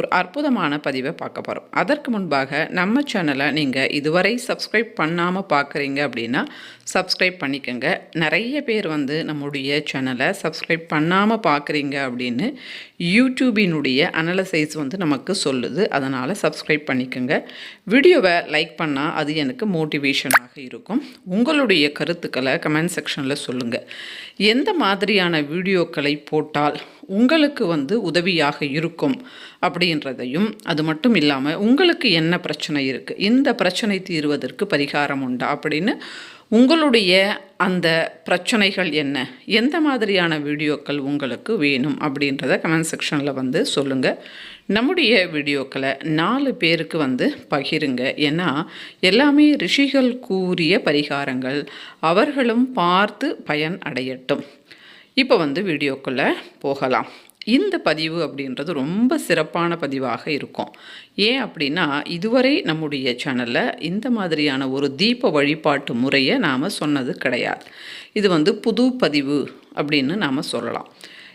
ஒரு அற்புதமான பதிவை பார்க்க போகிறோம் அதற்கு முன்பாக நம்ம சேனலை நீங்கள் இதுவரை சப்ஸ்கிரைப் பண்ணாமல் பார்க்குறீங்க அப்படின்னா சப்ஸ்கிரைப் பண்ணிக்கோங்க. நிறைய பேர் வந்து நம்முடைய சேனலை சப்ஸ்கிரைப் பண்ணாமல் பார்க்குறீங்க அப்படின்னு யூடியூபினுடைய அனலசைஸ் வந்து நமக்கு சொல்லுது. அதனால் சப்ஸ்கிரைப் பண்ணிக்கோங்க. வீடியோவை லைக் பண்ணால் அது எனக்கு மோட்டிவேஷனாக இருக்கும். உங்களுடைய கருத்துக்களை கமெண்ட் செக்ஷனில் சொல்லுங்கள் எந்த மாதிரியான வீடியோக்களை போட்டால் உங்களுக்கு வந்து உதவியாக இருக்கும்? அப்படி அப்படின்றதையும் அது மட்டும் இல்லாமல் உங்களுக்கு என்ன பிரச்சனை இருக்குது இந்த பிரச்சனை தீர்வதற்கு பரிகாரம் உண்டா? அப்படின்னு உங்களுடைய அந்த பிரச்சனைகள் என்ன? எந்த மாதிரியான வீடியோக்கள் உங்களுக்கு வேணும் அப்படின்றத கமெண்ட் செக்ஷனில் வந்து சொல்லுங்கள் நம்முடைய வீடியோக்களை நாலு பேருக்கு வந்து பகிருங்க. ஏன்னா எல்லாமே ரிஷிகள் கூறிய பரிகாரங்கள். அவர்களும் பார்த்து பயன் அடையட்டும். இப்போ வந்து வீடியோக்குள்ளே போகலாம். இந்த பதிவு அப்படின்றது ரொம்ப சிறப்பான பதிவாக இருக்கும். ஏன் அப்படின்னா இதுவரை நம்முடைய சேனலில் இந்த மாதிரியான ஒரு தீப வழிபாட்டு முறையை நாம் சொன்னது கிடையாது. இது வந்து புது பதிவு அப்படின்னு நாம் சொல்லலாம்.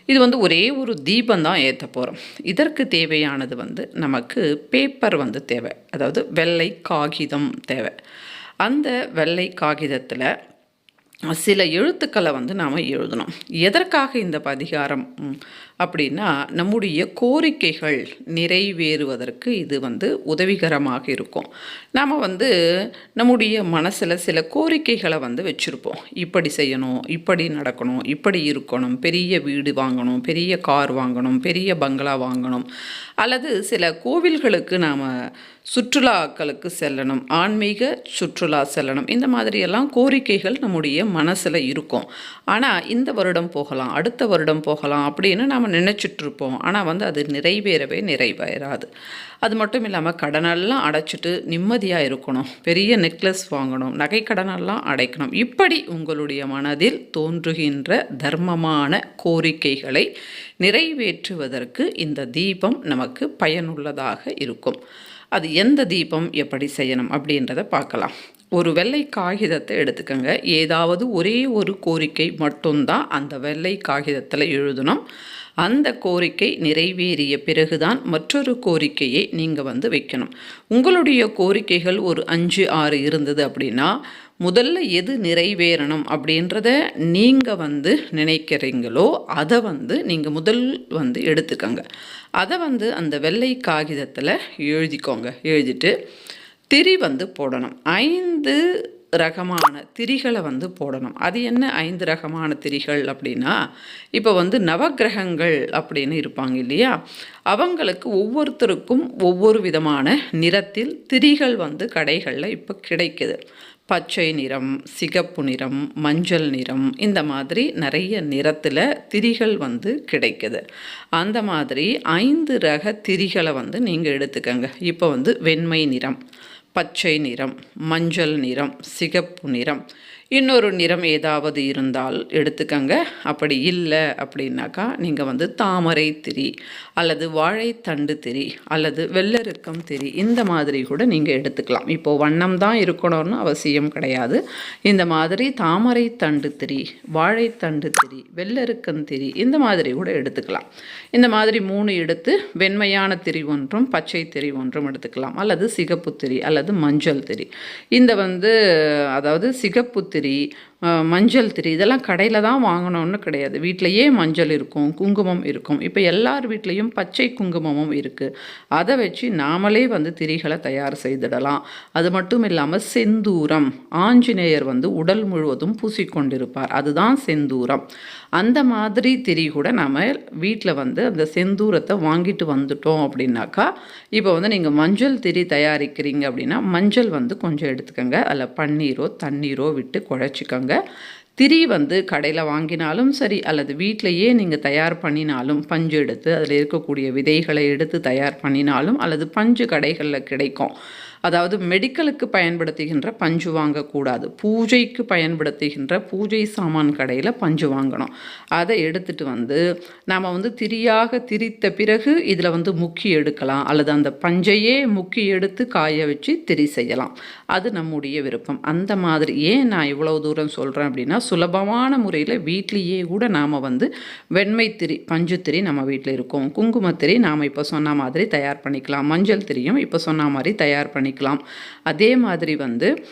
இது வந்து ஒரே ஒரு தீபம் தான் ஏற்ற போகிறோம் இதற்கு தேவையானது வந்து நமக்கு பேப்பர் வந்து தேவை. அதாவது வெள்ளை காகிதம் தேவை. அந்த வெள்ளை காகிதத்தில் சில எழுத்துக்களை வந்து நாம் எழுதணும். எதற்காக இந்த பதிகாரம்? அப்படின்னா நம்முடைய கோரிக்கைகள் நிறைவேறுவதற்கு இது வந்து உதவிகரமாக இருக்கும். நாம் வந்து நம்முடைய மனசில் சில கோரிக்கைகளை வந்து வச்சுருப்போம். இப்படி செய்யணும் இப்படி நடக்கணும் இப்படி இருக்கணும் பெரிய வீடு வாங்கணும் பெரிய கார் வாங்கணும் பெரிய பங்களா வாங்கணும் அல்லது சில கோவில்களுக்கு நாம் சுற்றுலாக்களுக்கு செல்லணும் ஆன்மீக சுற்றுலா செல்லணும். இந்த மாதிரியெல்லாம் கோரிக்கைகள் நம்முடைய மனசில் இருக்கும். ஆனால் இந்த வருடம் போகலாம் அடுத்த வருடம் போகலாம் அப்படின்னு நாம் நினச்சிட்ருப்போம் ஆனால் வந்து அது நிறைவேறவே நிறைவேறாது. அது மட்டும் இல்லாமல் கடனெல்லாம் அடைச்சிட்டு நிம்மதியாக இருக்கணும். பெரிய நெக்லஸ் வாங்கணும் நகை கடனெல்லாம் அடைக்கணும். இப்படி உங்களுடைய மனதில் தோன்றுகின்ற தர்மமான கோரிக்கைகளை நிறைவேற்றுவதற்கு இந்த தீபம் நமக்கு பயனுள்ளதாக இருக்கும். அது எந்த தீபம் எப்படி செய்யணும் அப்படின்றத பார்க்கலாம். ஒரு வெள்ளை காகிதத்தை எடுத்துக்கோங்க. ஏதாவது ஒரே ஒரு கோரிக்கை மட்டும்தான் அந்த வெள்ளை காகிதத்தில் எழுதணும். அந்த கோரிக்கை நிறைவேறிய பிறகுதான் மற்றொரு கோரிக்கையை நீங்கள் வந்து வைக்கணும். உங்களுடைய கோரிக்கைகள் ஒரு அஞ்சு ஆறு இருந்தது அப்படின்னா முதல்ல எது நிறைவேறணும் அப்படின்றத நீங்கள் வந்து நினைக்கிறீங்களோ அதை வந்து நீங்கள் முதல் வந்து எடுத்துக்கோங்க. அதை வந்து அந்த வெள்ளை காகிதத்தில் எழுதிக்கோங்க. எழுதிட்டு திரி வந்து போடணும். ஐந்து ரகமான திரிகளை வந்து போடணும். அது என்ன ஐந்து ரகமான திரிகள் அப்படின்னா இப்போ வந்து நவக்கிரகங்கள் அப்படின்னு இருப்பாங்க இல்லையா? அவங்களுக்கு ஒவ்வொருத்தருக்கும் ஒவ்வொரு விதமான நிறத்தில் திரிகள் வந்து கடைகளில் இப்போ கிடைக்குது. பச்சை நிறம் சிகப்பு நிறம் மஞ்சள் நிறம் இந்த மாதிரி நிறைய நிறத்தில் திரிகள் வந்து கிடைக்குது. அந்த மாதிரி ஐந்து ரக திரிகளை வந்து நீங்கள் எடுத்துக்கங்க. இப்போ வந்து வெண்மை நிறம் பச்சை நிறம் மஞ்சள் நிறம் சிகப்பு நிறம். இன்னொரு நிறம் ஏதாவது இருந்தால் எடுத்துக்கங்க. அப்படி இல்லை அப்படின்னாக்கா நீங்கள் வந்து தாமரை திரி அல்லது வாழைத்தண்டு திரி அல்லது வெள்ளருக்கம் திரி இந்த மாதிரி கூட நீங்கள் எடுத்துக்கலாம். இப்போது வண்ணம் தான் இருக்கணும்னு அவசியம் கிடையாது. இந்த மாதிரி தாமரை தண்டு திரி வாழைத்தண்டு திரி வெள்ளருக்கம் திரி இந்த மாதிரி கூட எடுத்துக்கலாம். இந்த மாதிரி மூணு எடுத்து வெண்மையான திரி ஒன்றும் பச்சை திரி ஒன்றும் எடுத்துக்கலாம். அல்லது சிகப்பு திரி அல்லது மஞ்சள் திரி. இந்த வந்து அதாவது சிகப்பு திரி 薬 மஞ்சள் திரி இதெல்லாம் கடையில் தான் வாங்கணும்னு கிடையாது. வீட்டிலையே மஞ்சள் இருக்கும் குங்குமம் இருக்கும். இப்போ எல்லார் வீட்லேயும் பச்சை குங்குமமும் இருக்குது அதை வச்சு நாமளே வந்து திரிகளை தயார் செய்திடலாம். அது மட்டும் இல்லாமல் செந்தூரம் ஆஞ்சநேயர் வந்து உடல் முழுவதும் பூசிக்கொண்டிருப்பார். அதுதான் செந்தூரம். அந்த மாதிரி திரி கூட நம்ம வீட்டில் வந்து அந்த செந்தூரத்தை வாங்கிட்டு வந்துட்டோம் அப்படின்னாக்கா இப்போ வந்து நீங்கள் மஞ்சள் திரி தயாரிக்கிறீங்க அப்படின்னா மஞ்சள் வந்து கொஞ்சம் எடுத்துக்கோங்க. அதில் பன்னீரோ தண்ணீரோ விட்டு குழச்சிக்கோங்க. திரி வந்து கடையில் வாங்கினாலும் சரி அல்லது வீட்டிலையே நீங்கள் தயார் பண்ணினாலும் பஞ்சு எடுத்து அதில் இருக்கக்கூடிய விதைகளை எடுத்து தயார் பண்ணினாலும் அல்லது பஞ்சு கடைகளில் கிடைக்கும். அதாவது மெடிக்கலுக்கு பயன்படுத்துகின்ற பஞ்சு வாங்கக்கூடாது. பூஜைக்கு பயன்படுத்துகின்ற பூஜை சாமான் கடையில் பஞ்சு வாங்கணும். அதை எடுத்துட்டு வந்து நாம் வந்து திரியாக திரித்த பிறகு இதில் வந்து முக்கி எடுக்கலாம். அல்லது அந்த பஞ்சையே முக்கி எடுத்து காய வச்சு திரி செய்யலாம். அது நம்முடைய விருப்பம். அந்த மாதிரி ஏன் நான் இவ்வளோ தூரம் சொல்கிறேன் அப்படின்னா சுலபமான முறையில் வீட்லேயே கூட நாம் வந்து வெண்மை திரி பஞ்சு திரி நம்ம வீட்டில் இருக்கும். குங்குமத்திரி நாம் இப்போ சொன்ன மாதிரி தயார் பண்ணிக்கலாம். மஞ்சள் திரியும் இப்போ சொன்ன மாதிரி தயார் பண்ணி பண்ணிக்கலாம். அதே மாதிரி வந்து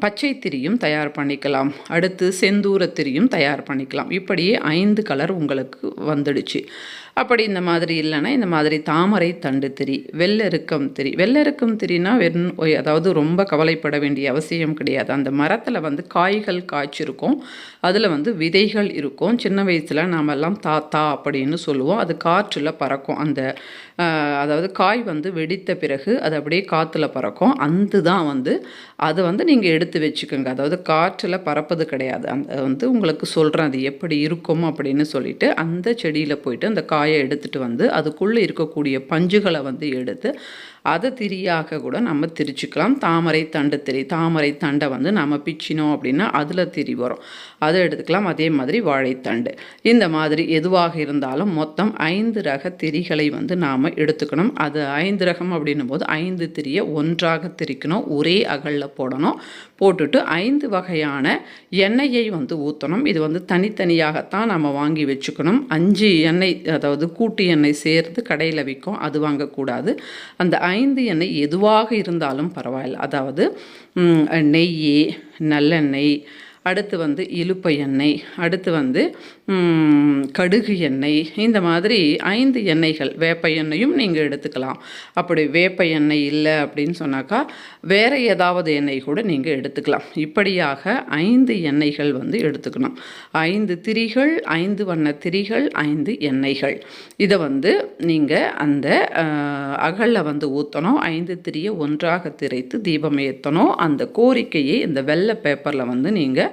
பச்சை திரியும் தயார் பண்ணிக்கலாம். அடுத்து செந்தூர திரியும் தயார் பண்ணிக்கலாம். இப்படியே ஐந்து கலர் உங்களுக்கு வந்துடுச்சு. அப்படி இந்த மாதிரி இல்லைன்னா இந்த மாதிரி தாமரை தண்டு திரி வெள்ளெருக்கம் திரி. வெள்ளெருக்கம் திரினா வெறும் அதாவது ரொம்ப கவலைப்பட வேண்டிய அவசியம் கிடையாது. அந்த மரத்தில் வந்து காய்கள் காய்ச்சிருக்கும். அதில் வந்து விதைகள் இருக்கும். சின்ன வயசில் நாம எல்லாம் தாத்தா அப்படின்னு சொல்லுவோம். அது காற்றில் பறக்கும். அந்த அதாவது காய் வந்து வெடித்த பிறகு அது அப்படியே காற்றுல பறக்கும். அந்த தான் வந்து அதை வந்து நீங்கள் எடுத்து வச்சுக்கோங்க. அதாவது காற்றில் பறப்பது கிடையாது. அந்த வந்து உங்களுக்கு சொல்கிறேன் அது எப்படி இருக்கும் அப்படின்னு சொல்லிட்டு அந்த செடியில் போயிட்டு அந்த காய் எடுத்துட்டு வந்து அதுக்குள்ளே இருக்கக்கூடிய பஞ்சுகளை வந்து எடுத்து அதை திரியாக கூட நம்ம திரிச்சுக்கலாம். தாமரை தண்டு திரி தாமரை தண்டை வந்து நம்ம பிச்சினோம் அப்படின்னா அதில் திரி வரும். அதை எடுத்துக்கலாம். அதே மாதிரி வாழைத்தண்டு. இந்த மாதிரி எதுவாக இருந்தாலும் மொத்தம் ஐந்து ரக திரிகளை வந்து நாம் எடுத்துக்கணும். அது ஐந்து ரகம் அப்படின்னும் போது ஐந்து திரியை ஒன்றாக திரிக்கணும். ஒரே அகலில் போடணும். போட்டுட்டு ஐந்து வகையான எண்ணெயை வந்து ஊற்றணும் இது வந்து தனித்தனியாகத்தான் நம்ம வாங்கி வச்சுக்கணும். அஞ்சு எண்ணெய் அதாவது கூட்டு எண்ணெய் சேர்த்து கடையில் விற்கும். அது வாங்கக்கூடாது. அந்த ஐந்து எண்ணெய் எதுவாக இருந்தாலும் பரவாயில்ல. அதாவது நெய் நல்லெண்ணெய் அடுத்து வந்து இலுப்பை எண்ணெய் அடுத்து வந்து கடுகு எண்ணெய் இந்த மாதிரி ஐந்து எண்ணெய்கள் வேப்ப எண்ணெயும் நீங்கள் எடுத்துக்கலாம். அப்படி வேப்ப எண்ணெய் இல்லை அப்படின்னு சொன்னாக்கா வேறு ஏதாவது எண்ணெய் கூட நீங்கள் எடுத்துக்கலாம். இப்படியாக ஐந்து எண்ணெய்கள் வந்து எடுத்துக்கணும். ஐந்து திரிகள் ஐந்து வண்ண திரிகள் ஐந்து எண்ணெய்கள். இதை வந்து நீங்கள் அந்த அகலில் வந்து ஊற்றணும் ஐந்து திரியை ஒன்றாக திரைத்து தீபம் ஏற்றணும் அந்த கோரிக்கையை இந்த வெள்ளை பேப்பரில் வந்து நீங்கள்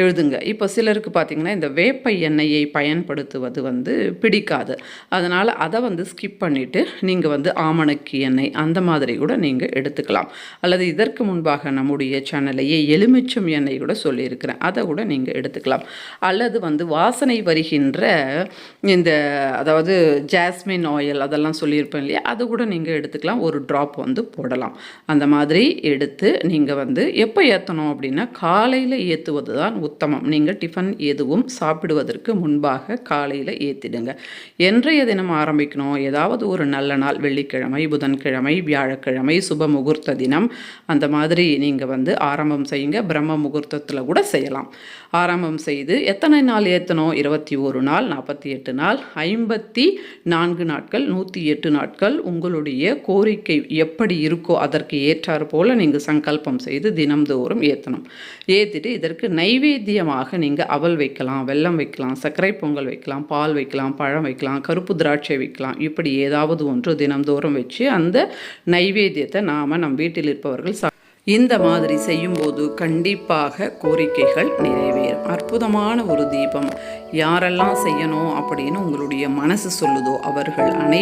எழுதுங்க. இப்போ சிலருக்கு பார்த்திங்கன்னா இந்த வேப்ப எண்ணெயை பயன்படுத்துவது வந்து பிடிக்காது. அதனால் அதை வந்து ஸ்கிப் பண்ணிவிட்டு நீங்கள் வந்து ஆமணக்கு எண்ணெய் அந்த மாதிரி கூட நீங்கள் எடுத்துக்கலாம். அல்லது இதற்கு முன்பாக நம்முடைய சேனலையே எலுமிச்சம் எண்ணெய் கூட சொல்லியிருக்கிறேன். அதை கூட நீங்கள் எடுத்துக்கலாம். அல்லது வந்து வாசனை வருகின்ற இந்த அதாவது ஜாஸ்மின் ஆயில் அதெல்லாம் சொல்லியிருப்பேன் இல்லையா? அது கூட நீங்கள் எடுத்துக்கலாம். ஒரு ட்ராப் வந்து போடலாம். அந்த மாதிரி எடுத்து நீங்கள் வந்து எப்போ ஏற்றணும் அப்படின்னா காலையில் ஏற்றுவது தான் உத்தமம். நீங்கள் டிஃபன் எதுவும் சாப்பிடுவதற்கு முன்பாக காலையில் ஏற்றிடுங்க என்றைய தினம் ஆரம்பிக்கணும்? ஏதாவது ஒரு நல்ல நாள் வெள்ளிக்கிழமை புதன்கிழமை வியாழக்கிழமை சுப முகூர்த்த தினம் அந்த மாதிரி நீங்கள் வந்து ஆரம்பம் செய்யுங்க. பிரம்ம முகூர்த்தத்தில் கூட செய்யலாம். ஆரம்பம் செய்து எத்தனை நாள் ஏற்றணும் இருபத்தி ஒரு நாள் நாற்பத்தி எட்டு நாள் ஐம்பத்தி நான்கு நாட்கள் நூற்றி எட்டு நாட்கள் உங்களுடைய கோரிக்கை எப்படி இருக்கோ அதற்கு ஏற்றாறு போல் நீங்கள் சங்கல்பம் செய்து தினம்தோறும் ஏற்றணும் ஏற்றிட்டு இதற்கு நைவேத்தியமாக நீங்கள் அவல் வைக்கலாம் வெல்லம் வைக்கலாம் சர்க்கரை பொங்கல் வைக்கலாம் பால் வைக்கலாம் பழம் வைக்கலாம் கருப்பு திராட்சை வைக்கலாம். இப்படி ஏதாவது ஒன்று தினம்தோறும் வச்சு அந்த நைவேத்தியத்தை நாம் நம் வீட்டில் இருப்பவர்கள் சா இந்த மாதிரி செய்யும்போது கண்டிப்பாக கோரிக்கைகள் நிறைவேறும். அற்புதமான ஒரு தீபம். யாரெல்லாம் செய்யணும் அப்படின்னு உங்களுடைய மனசு சொல்லுதோ அவர்கள் அனை